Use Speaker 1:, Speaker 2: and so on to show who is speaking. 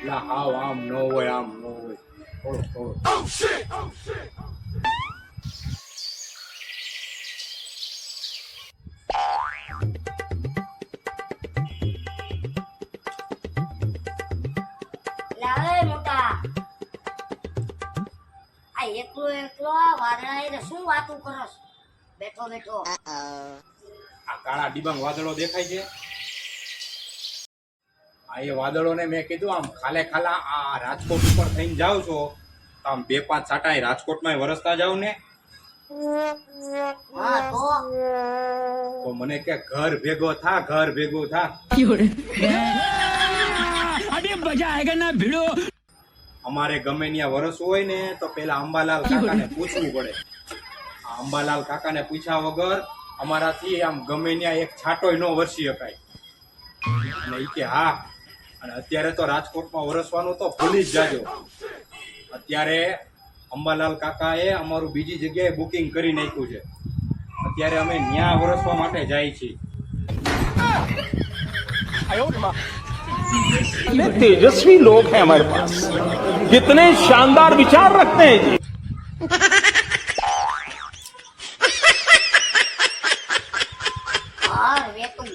Speaker 1: એટલે હાવ આમ ન હોય આમ ન હોય થોડું થોડું
Speaker 2: લાવે મોટા આ એકલો એકલો વાદળા શું વાતું કરસ બેઠો બેઠો
Speaker 1: આ કાળા ડિબાંગ વાદળો દેખાય છે આ એ વાદળોને મેં કીધું આમ ખાલે ખાલા આ રાજકોટ ઉપર થઈને જાઓ છો આમ બે પાંચ સાટા રાજકોટમાં વરસતા જાવ ને. મને કે ઘર ભેગો થા ઘર ભેગો થા. અમારે ગમે ત્યાં વરસવું હોય ને તો પેલા અંબાલાલ કાકાને પૂછવું પડે. અંબાલાલ કાકાને પૂછ્યા વગર અમારાથી આમ ગમે ત્યાં એક છાંટોય નો વરસી શકાય. કે હા અને અત્યારે તો રાજકોટમાં વરસવાનું તો ભૂલી જ જાજો. અત્યારે અંબાલાલ કાકાએ અમારું બીજી જગ્યાએ બુકિંગ કરી નાખ્યું છે. અત્યારે અમે ન્યા વરસવા માટે જાય છીએ.
Speaker 3: तेजस्वी लोग हैं हमारे पास કિતને શાનદાર વિચાર रखते हैं जी और वे तुम